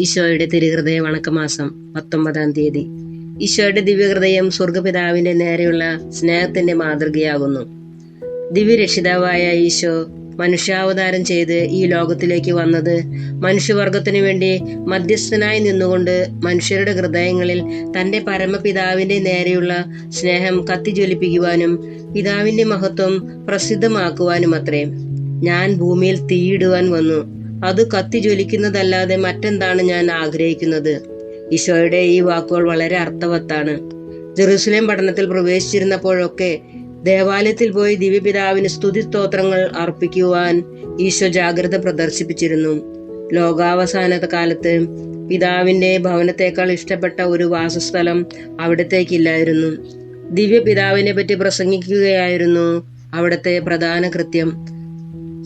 ഈശോയുടെ തിരുഹൃദയ വണക്കമാസം പത്തൊമ്പതാം തീയതി. ഈശോയുടെ ദിവ്യഹൃദയം സ്വർഗപിതാവിന്റെ നേരെയുള്ള സ്നേഹത്തിന്റെ മാതൃകയാകുന്നു. ദിവ്യരക്ഷിതാവായ ഈശോ മനുഷ്യാവതാരം ചെയ്ത് ഈ ലോകത്തിലേക്ക് വന്നത് മനുഷ്യവർഗത്തിനു വേണ്ടി മധ്യസ്ഥനായി നിന്നുകൊണ്ട് മനുഷ്യരുടെ ഹൃദയങ്ങളിൽ തന്റെ പരമപിതാവിന്റെ നേരെയുള്ള സ്നേഹം കത്തിജ്വലിപ്പിക്കുവാനും പിതാവിന്റെ മഹത്വം പ്രസിദ്ധമാക്കുവാനും അത്രേ ഞാൻ ഭൂമിയിൽ തീയിടുവാൻ വന്നു. അത് കത്തിജ്വലിക്കുന്നതല്ലാതെ മറ്റെന്താണ് ഞാൻ ആഗ്രഹിക്കുന്നത്? ഈശോയുടെ ഈ വാക്കുകൾ വളരെ അർത്ഥവത്താണ്. ജെറുസലേം പഠനത്തിൽ പ്രവേശിച്ചിരുന്നപ്പോഴൊക്കെ ദേവാലയത്തിൽ പോയി ദിവ്യപിതാവിന് സ്തുതി സ്തോത്രങ്ങൾ അർപ്പിക്കുവാൻ ഈശോ ജാഗ്രത പ്രദർശിപ്പിച്ചിരുന്നു. ലോകാവസാന കാലത്ത് പിതാവിന്റെ ഭവനത്തേക്കാൾ ഇഷ്ടപ്പെട്ട ഒരു വാസസ്ഥലം അവിടത്തേക്കില്ലായിരുന്നു. ദിവ്യപിതാവിനെ പറ്റി പ്രസംഗിക്കുകയായിരുന്നു അവിടുത്തെ പ്രധാന കൃത്യം.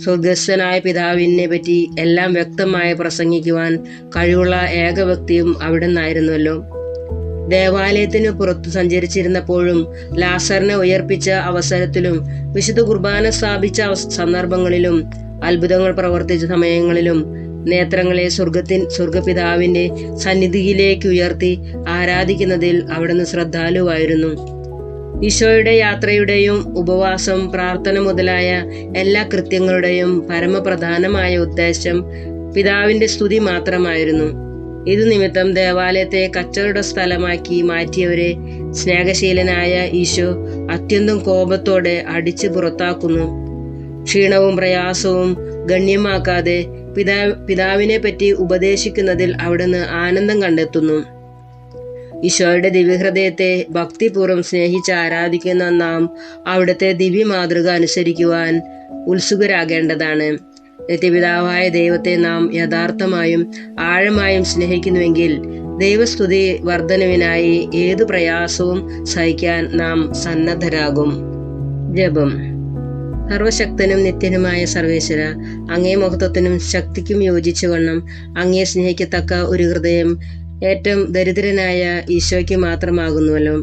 സ്വർഗസ്ഥനായ പിതാവിനെ പറ്റി എല്ലാം വ്യക്തമായി പ്രസംഗിക്കുവാൻ കഴിവുള്ള ഏക വ്യക്തിയും അവിടെ നിന്നായിരുന്നല്ലോ ദേവാലയത്തിന് പുറത്തു സഞ്ചരിച്ചിരുന്നപ്പോഴും ലാസറിനെ ഉയർപ്പിച്ച അവസരത്തിലും വിശുദ്ധ കുർബാന സ്ഥാപിച്ച സന്ദർഭങ്ങളിലും അത്ഭുതങ്ങൾ പ്രവർത്തിച്ച സമയങ്ങളിലും നേത്രങ്ങളെ സ്വർഗത്തിൻ സ്വർഗപിതാവിന്റെ സന്നിധിയിലേക്ക് ഉയർത്തി ആരാധിക്കുന്നതിൽ അവിടുന്ന് ശ്രദ്ധാലുവായിരുന്നു. ഈശോയുടെ യാത്രയുടെയും ഉപവാസം പ്രാർത്ഥന മുതലായ എല്ലാ കൃത്യങ്ങളുടെയും പരമപ്രധാനമായ ഉദ്ദേശം പിതാവിന്റെ സ്തുതി മാത്രമായിരുന്നു. ഇതു നിമിത്തം ദേവാലയത്തെ കച്ചവട സ്ഥലമാക്കി മാറ്റിയവരെ സ്നേഹശീലനായ ഈശോ അത്യന്തം കോപത്തോടെ അടിച്ചു പുറത്താക്കുന്നു. ക്ഷീണവും പ്രയാസവും ഗണ്യമാക്കാതെ പിതാ പിതാവിനെ പറ്റി ഉപദേശിക്കുന്നതിൽ അവിടുന്ന് ആനന്ദം കണ്ടെത്തുന്നു. ഈശോയുടെ ദിവ്യഹൃദയത്തെ ഭക്തിപൂർവം സ്നേഹിച്ച് ആരാധിക്കുന്ന നാം അവിടുത്തെ ദിവ്യ മാതൃക അനുസരിക്കുവാൻ ഉത്സുകരാകേണ്ടതാണ്. നിത്യപിതാവായ ദൈവത്തെ നാം യഥാർത്ഥമായും ആഴമായും സ്നേഹിക്കുന്നുവെങ്കിൽ ദൈവസ്തുതി വർധനവിനായി ഏതു പ്രയാസവും സഹിക്കാൻ നാം സന്നദ്ധരാകും. ജപം. സർവശക്തനും നിത്യനുമായ സർവേശ്വര അങ്ങേ മഹത്വത്തിനും ശക്തിക്കും യോജിച്ചുവണ്ണം അങ്ങേ സ്നേഹിക്കത്തക്ക ഒരു ഹൃദയം ഏറ്റവും ദരിദ്രനായ ഈശോയ്ക്ക് മാത്രമാകുന്നുവല്ലോ.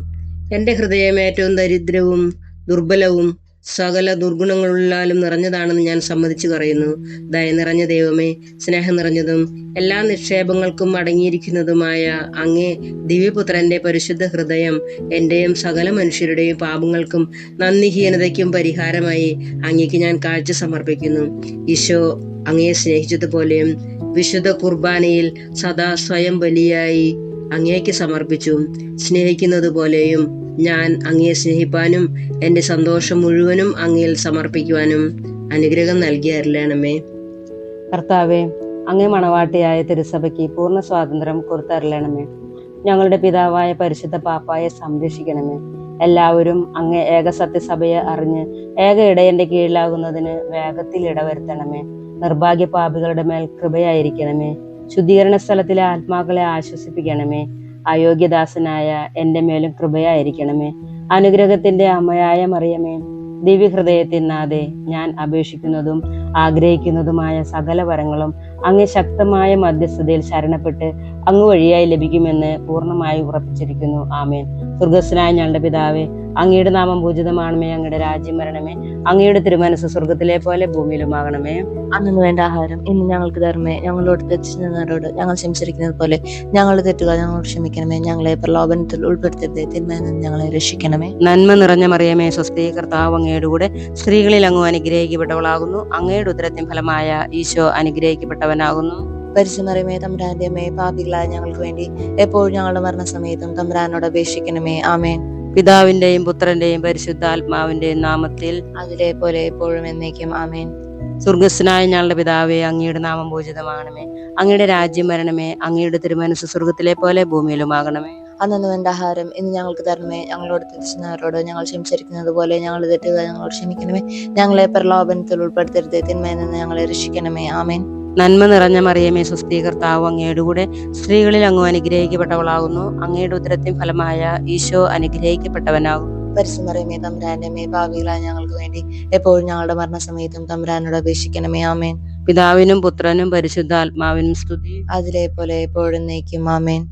എന്റെ ഹൃദയം ഏറ്റവും ദരിദ്രവും ദുർബലവും സകല ദുർഗുണങ്ങളുള്ളാലും നിറഞ്ഞതാണെന്ന് ഞാൻ സമ്മതിച്ചു പറയുന്നു. ദയ നിറഞ്ഞ ദൈവമേ സ്നേഹം നിറഞ്ഞതും എല്ലാ നിക്ഷേപങ്ങൾക്കും അടങ്ങിയിരിക്കുന്നതുമായ അങ്ങേ ദിവ്യപുത്രന്റെ പരിശുദ്ധ ഹൃദയം എന്റെയും സകല മനുഷ്യരുടെയും പാപങ്ങൾക്കും നന്ദിഹീനതയ്ക്കും പരിഹാരമായി അങ്ങേക്ക് ഞാൻ കാഴ്ച സമർപ്പിക്കുന്നു. ഈശോ അങ്ങയെ സ്നേഹിച്ചതുപോലെയും വിശുദ്ധ കുർബാനയിൽ സദാ സ്വയം ബലിയായി അങ്ങേക്ക് സമർപ്പിച്ചു സ്നേഹിക്കുന്നത് പോലെയും ഞാൻ അങ്ങയെ സ്നേഹിപ്പാനും എന്റെ സന്തോഷം മുഴുവനും അങ്ങയിൽ സമർപ്പിക്കുവാനും അനുഗ്രഹം നൽകിയറിലണമേ കർത്താവെ അങ്ങേ മണവാട്ടിയായ തിരുസഭയ്ക്ക് പൂർണ സ്വാതന്ത്ര്യം കൊടുത്തരളണമേ ഞങ്ങളുടെ പിതാവായ പരിശുദ്ധ പാപ്പായെ സംരക്ഷിക്കണമേ. എല്ലാവരും അങ്ങേ ഏക സത്യസഭയെ അറിഞ്ഞ് ഏക ഇടയന്റെ കീഴിലാകുന്നതിന് വേഗത്തിൽ ഇടവരുത്തണമേ. നിർഭാഗ്യ പാപികളുടെ മേൽ കൃപയായിരിക്കണമേ. ശുദ്ധീകരണ സ്ഥലത്തിലെ ആത്മാക്കളെ ആശ്വസിപ്പിക്കണമേ. അയോഗ്യദാസനായ എന്റെ മേലും കൃപയായിരിക്കണമേ. അനുഗ്രഹത്തിന്റെ അമ്മയായ മറിയമേ ദിവ്യഹൃദയത്തിൽ നാഥേ ഞാൻ അപേക്ഷിക്കുന്നതും ആഗ്രഹിക്കുന്നതുമായ സകല വരങ്ങളും അങ്ങ് ശക്തമായ മധ്യസ്ഥതയിൽ ശരണപ്പെട്ട് അങ്ങ് വഴിയായി ലഭിക്കുമെന്ന് പൂർണമായി ഉറപ്പിച്ചിരിക്കുന്നു. ആമേൻ. സ്വർഗസ്വനായ ഞങ്ങളുടെ പിതാവേ അങ്ങയുടെ നാമം പൂജിതമാണമേ. അങ്ങയുടെ രാജ്യം വരണമേ. അങ്ങയുടെ തിരുമനസ് സ്വർഗത്തിലെ പോലെ ഭൂമിയിലുമാകണമേ. അന്നു വേണ്ട ആഹാരം ഇന്ന് ഞങ്ങൾക്ക് തരണമേ. ഞങ്ങളോട് തെറ്റിച്ചവരോട് ഞങ്ങൾ ക്ഷമിച്ചിരിക്കുന്നത് പോലെ ഞങ്ങൾ തെറ്റുക ഞങ്ങളോട് ക്ഷമിക്കണമേ. ഞങ്ങളെ പ്രലോഭനത്തിൽ ഉൾപ്പെടുത്തരുതേ. തിന്മയിൽ നിന്ന് ഞങ്ങളെ രക്ഷിക്കണമേ. നന്മ നിറഞ്ഞ മറിയമേ സ്വസ്തി കർത്താവ് അങ്ങയുടെ കൂടെ സ്ത്രീകളിൽ അങ്ങ് അനുഗ്രഹിക്കപ്പെട്ടവളാകുന്നു. അങ്ങയുടെ ഉദരത്തിൻ ഫലമായ ഈശോ അനുഗ്രഹിക്കപ്പെട്ടവനാകുന്നു. പരിശുമറിയമേ തമ്പുരാന്റെ അമ്മേ പാപികളായ ഞങ്ങൾക്ക് വേണ്ടി എപ്പോഴും ഞങ്ങളുടെ മരണസമയത്തും തമ്പുരാനോട് അപേക്ഷിക്കണമേ. ആമേൻ. പിതാവിന്റെയും പുത്രന്റെയും പരിശുദ്ധാത്മാവിന്റെയും നാമത്തിൽ അതിലെ പോലെ എപ്പോഴും എന്നേക്കും. ആമേൻ. സ്വർഗസ്നായ ഞങ്ങളുടെ പിതാവേ അങ്ങയുടെ നാമം പൂജിതമാകണമേ അങ്ങയുടെ രാജ്യം വരണമേ. അങ്ങയുടെ തിരുമനസ് സ്വർഗത്തിലെ പോലെ ഭൂമിയിലുമാകണമേ. അന്നു വേണ്ട ആഹാരം ഇന്ന് ഞങ്ങൾക്ക് തരണമേ. ഞങ്ങളോട് തിരിച്ചുന്നവരോട് ഞങ്ങൾ ക്ഷമിച്ചിരിക്കുന്നത് പോലെ ഞങ്ങൾ തെറ്റുകൾ ഞങ്ങളോട് ക്ഷമിക്കണമേ. ഞങ്ങളെ പ്രലോഭനത്തിൽ ഉൾപ്പെടുത്തരുത്. തിന്മയിൽ നിന്ന് ഞങ്ങളെ രക്ഷിക്കണമേ. ആമേൻ. നന്മ നിറഞ്ഞ മറിയമേ സ്വസ്തി കർത്താവ് അങ്ങയുടെ കൂടെ സ്ത്രീകളിൽ അങ്ങ് അനുഗ്രഹിക്കപ്പെട്ടവളാകുന്നു. അങ്ങയുടെ ഉദരത്തിൻ ഫലമായ ഈശോ അനുഗ്രഹിക്കപ്പെട്ടവനാകും പരിശുമറിയമേ തമ്പുരാന്റെ ഭാവികളായ ഞങ്ങൾക്ക് വേണ്ടി എപ്പോഴും ഞങ്ങളുടെ മരണസമയത്തും തമ്പുരാനോട് അപേക്ഷിക്കണമേ ആമേൻ. പിതാവിനും പുത്രനും പരിശുദ്ധാത്മാവിനും സ്തുതി. അതിലെ പോലെ എപ്പോഴും നയിക്കും ആമേൻ.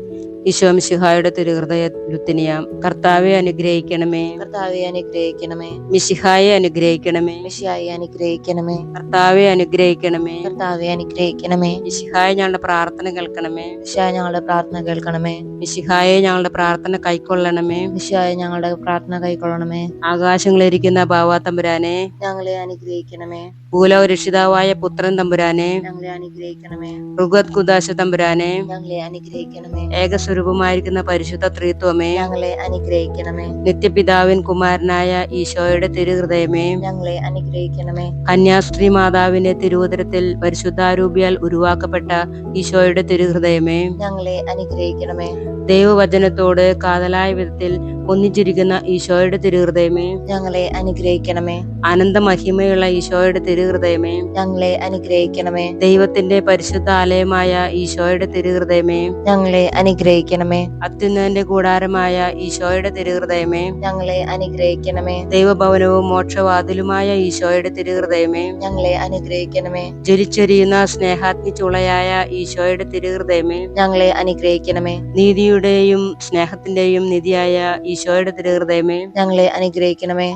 ഈശോ മിശിഹായുടെ തിരുഹൃദയ ലുത്തിനിയാം കർത്താവെ അനുഗ്രഹിക്കണമേ. കർത്താവെ അനുഗ്രഹിക്കണമേ. മിശിഹായെ അനുഗ്രഹിക്കണമേ. മിശിഹായി അനുഗ്രഹിക്കണമേ. കർത്താവെ അനുഗ്രഹിക്കണമേ. കർത്താവെ അനുഗ്രഹിക്കണമേ. മിശിഹായ ഞങ്ങളുടെ പ്രാർത്ഥന കേൾക്കണമേ. മിശിഹായ ഞങ്ങളുടെ പ്രാർത്ഥന കേൾക്കണമേ. മിശിഹായെ ഞങ്ങളുടെ പ്രാർത്ഥന കൈക്കൊള്ളണമേ. മിശിഹായ ഞങ്ങളുടെ പ്രാർത്ഥന കൈക്കൊള്ളണമേ. ആകാശങ്ങളിരിക്കുന്ന ബാവാ തമ്പുരാനെ. ഞങ്ങളെ അനുഗ്രഹിക്കണമേ. ഭൂലോ രക്ഷിതാവായ പുത്രൻ തമ്പുരാനെ. ഞങ്ങളെ അനുഗ്രഹിക്കണമേ. ഋഗത് കുദാശ തമ്പുരാനെ. ഞങ്ങളെ അനുഗ്രഹിക്കണമേ. ഏകസ്വരൂപമായിരിക്കുന്ന പരിശുദ്ധ ത്രിത്വമേ. ഞങ്ങളെ അനുഗ്രഹിക്കണമേ. നിത്യപിതാവിൻ കുമാരനായ ഈശോയുടെ തിരുഹൃദയമേ. ഞങ്ങളെ അനുഗ്രഹിക്കണമേ. കന്യാസ്ത്രീ മാതാവിന്റെ തിരുവുദരത്തിൽ പരിശുദ്ധാരൂപിയാൽ ഉരുവാക്കപ്പെട്ട ഈശോയുടെ തിരുഹൃദയമേ. ഞങ്ങളെ അനുഗ്രഹിക്കണമേ. ദൈവവചനത്തോട് കാതലായ വിധത്തിൽ ഒന്നിച്ചിരിക്കുന്ന ഈശോയുടെ തിരുഹൃദയമേ. ഞങ്ങളെ അനുഗ്രഹിക്കണമേ. അനന്ത മഹിമയുള്ള ഈശോയുടെ തിരുഹൃദയമേ. ഞങ്ങളെ അനുഗ്രഹിക്കണമേ. ദൈവത്തിന്റെ പരിശുദ്ധ ആലയമായ ഈശോയുടെ തിരുഹൃദയമേ. ഞങ്ങളെ അനുഗ്രഹിക്കണമേ അത്യുന്നതന്റെ കൂടാരമായ ഈശോയുടെ തിരുഹൃദയമേ. ഞങ്ങളെ അനുഗ്രഹിക്കണമേ. ദൈവഭവനവും മോക്ഷവാതിലുമായ ഈശോയുടെ തിരുഹൃദയമേ. ഞങ്ങളെ അനുഗ്രഹിക്കണമേ. ജ്വലിച്ചെരിയുന്ന സ്നേഹാഗ്നി ചുളയായ ഈശോയുടെ തിരുഹൃദയമേ. ഞങ്ങളെ അനുഗ്രഹിക്കണമേ. നീതിയുടെയും സ്നേഹത്തിന്റെയും നിധിയായ ഈശോയുടെ തിരുഹൃദയമേ. ഞങ്ങളെ അനുഗ്രഹിക്കണമേ.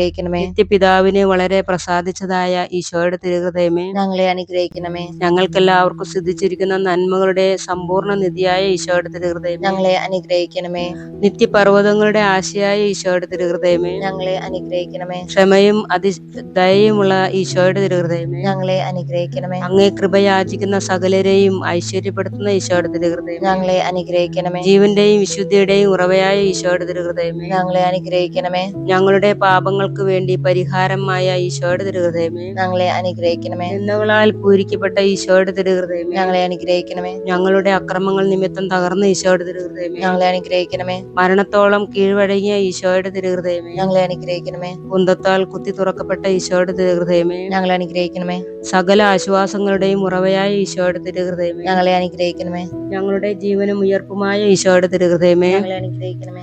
നിത്യപിതാവിനെ വളരെ പ്രസാദിച്ചതായ ഈശോയുടെ തിരുഹൃദയമേ ഞങ്ങളെ അനുഗ്രഹിക്കണമേ. ഞങ്ങൾക്കെല്ലാവർക്കും സിദ്ധിച്ചിരിക്കുന്ന നന്മകളുടെ സമ്പൂർണ നിധിയായ ഈശോയുടെ തിരുഹൃദയം ഞങ്ങളെ അനുഗ്രഹിക്കണമേ. നിത്യപർവതങ്ങളുടെ ആശയായ ഈശോയുടെ തിരുഹൃദയമേ. ഞങ്ങളെ അനുഗ്രഹിക്കണമേ. ക്ഷമയും അതി ദയയുമുള്ള ഈശോയുടെ തിരുഹൃദയമേ. ഞങ്ങളെ അനുഗ്രഹിക്കണമേ. അങ്ങേ കൃപയാചിക്കുന്ന സകലരെയും ഐശ്വര്യപ്പെടുത്തുന്ന ഈശോയുടെ തിരുഹൃദയം ഞങ്ങളെ അനുഗ്രഹിക്കണമേ. ജീവന്റെയും വിശുദ്ധിയുടെയും ഉറവയായ ഈശോയുടെ തിരുഹൃദയമേ. ഞങ്ങളെ അനുഗ്രഹിക്കണമേ. ഞങ്ങളുടെ പാപങ്ങൾക്ക് വേണ്ടി പരിഹാരമായ ഈശോയുടെ തിരുഹൃദയമേ. ഞങ്ങളെ അനുഗ്രഹിക്കണമേ. നിങ്ങളാൽ പൂരിക്കപ്പെട്ട ഈശോയുടെ തിരുഹൃദയമേ. ഞങ്ങളെ അനുഗ്രഹിക്കണമേ. ഞങ്ങളുടെ അക്രമങ്ങൾ നിമിത്തം തകർന്ന ഈശോയുടെ തിരുഹൃദയമേ. ഞങ്ങളെ അനുഗ്രഹിക്കണമേ. മരണത്തോളം കീഴ്വഴങ്ങിയ ഈശോയുടെ തിരുഹൃദയമേ. ഞങ്ങളെ അനുഗ്രഹിക്കണമേ. കുന്തത്താൽ കുത്തി തുറക്കപ്പെട്ട ഈശോയുടെ തിരുഹൃദയമേ. ഞങ്ങളെ അനുഗ്രഹിക്കണമേ. സകല ആശ്വാസങ്ങളുടെയും ഉറവയായ ഈശോയുടെ തിരുഹൃദയമേ. ഞങ്ങളെ അനുഗ്രഹിക്കണമേ. ഞങ്ങളുടെ ജീവനും ഉയർപ്പുമായ ഈശോയുടെ തിരുഹൃദയമേ. ഞങ്ങളെ അനുഗ്രഹിക്കണമേ.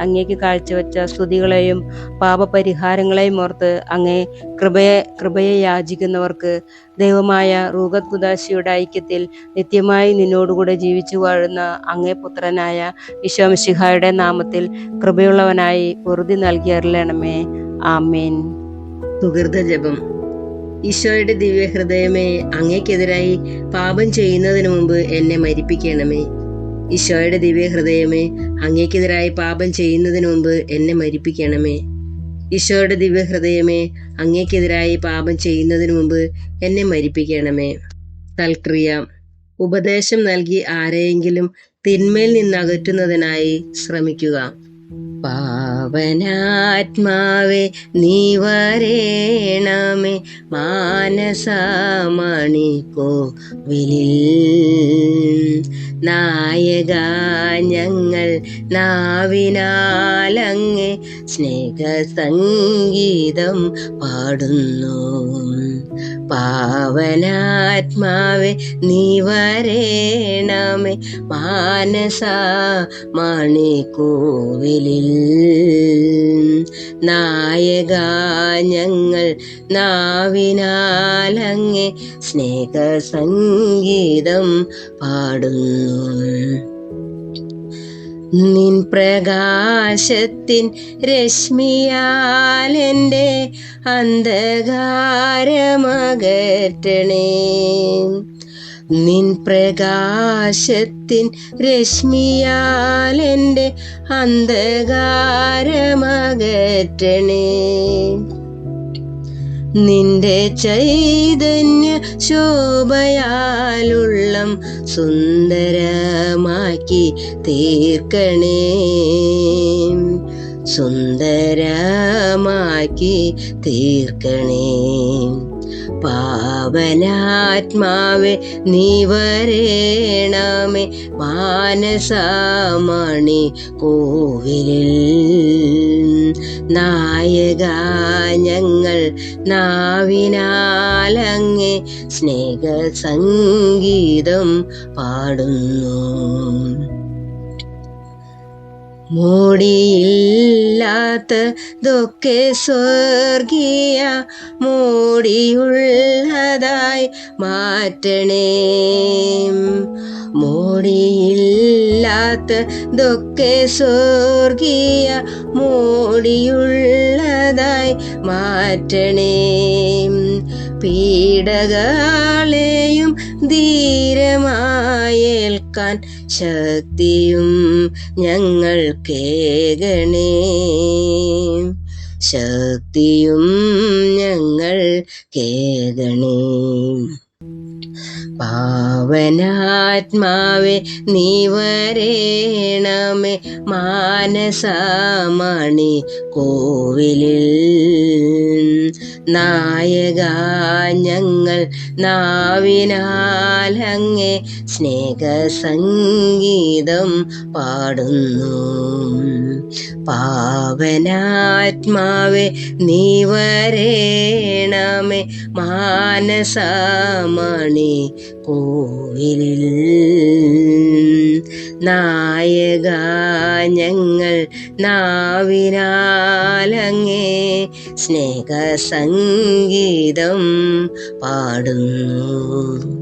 അങ്ങേക്ക് കാഴ്ചവെച്ച സ്തുതികളെയും പാപപരിഹാരങ്ങളെയും ഓർത്ത് അങ്ങേ കൃപയെ കൃപയെ യാചിക്കുന്നവർക്ക് ദൈവമായ റൂഗത് കുദാശിയുടെ ഐക്യത്തിൽ നിത്യമായി നിന്നോടുകൂടെ ജീവിച്ചു വാഴുന്ന അങ്ങേ പുത്രനായ ഈശോമിശിഹായുടെ നാമത്തിൽ കൃപയുള്ളവനായി പൊറുതി നൽകിയറിയണമേ ആമേൻ. സുഹൃത ജപം. ഈശോയുടെ ദിവ്യഹൃദയമേ അങ്ങേക്കെതിരായി പാപം ചെയ്യുന്നതിന് മുമ്പ് എന്നെ മരിപ്പിക്കണമേ. ഈശോയുടെ ദിവ്യഹൃദയമേ അങ്ങേക്കെതിരായി പാപം ചെയ്യുന്നതിന് മുമ്പ് എന്നെ മരിപ്പിക്കണമേ. ഈശോയുടെ ദിവ്യഹൃദയമേ അങ്ങേക്കെതിരായി പാപം ചെയ്യുന്നതിന് മുമ്പ് എന്നെ മരിപ്പിക്കണമേ. തൽക്രിയ ഉപദേശം നൽകി ആരെയെങ്കിലും തിന്മയിൽ നിന്നകറ്റുന്നതിനായി ശ്രമിക്കുക. പാവനാത്മാവേ നീ വരേണമേ മാനസമണിക്കോവിലിൽ നായക ഞങ്ങൾ നാവിനാലങ്ങ് സ്നേഹസംഗീതം പാടുന്നു. പാവനാത്മാവേ നീ വരേണമേ മാനസ മണിക്കോവിലിൽ. നായക ഞങ്ങൾ നാവിനാലങ്ങെ സ്നേഹസംഗീതം പാടുന്നു. നിൻ പ്രകാശത്തിൻ രശ്മിയാലെന്റെ അന്ധകാരമകറ്റണേ. നിൻ പ്രകാശത്തിൻ രശ്മിയാലെന്റെ അന്ധകാരമകറ്റണേ. നിന്റെ ചൈതന്യ ശോഭയാലുള്ളം സുന്ദരമാക്കി തീർക്കണേ. സുന്ദരമാക്കി തീർക്കണേ. പാവനാത്മാവേ നീ വരേണമേ മാനസമണി കോവിലിൽ നായക ഞങ്ങൾ നാവിനാലങ്ങെ സ്നേഹസംഗീതം പാടുന്നു. മോടിയില്ലാത്തതൊക്കെ സ്വർഗീയ മോടിയുള്ളതായി മാറ്റണേ. മോടിയില്ലാത്തതൊക്കെ സ്വർഗീയ മോടിയുള്ളതായി മാറ്റണേ. പീഡകളെയും ധീരമായേൽക്കാൻ ശക്തിയും ഞങ്ങൾ കേകണേ ശക്തിയും ഞങ്ങൾ കേകണേ പാവനാത്മാവേ നീ വരേണമേ മാനസമണി കോവിലിൽ നായക ഞങ്ങൾ നാവിനാലങ്ങെ സ്നേഹസംഗീതം പാടുന്നു. പാവനാത്മാവേ നീ വരേണമേ. മാനസമണി കോവിലിൽ നായക ഞങ്ങൾ നാവിനാലങ്ങേ. സ്നേഹസംഗീതം പാടുന്നു.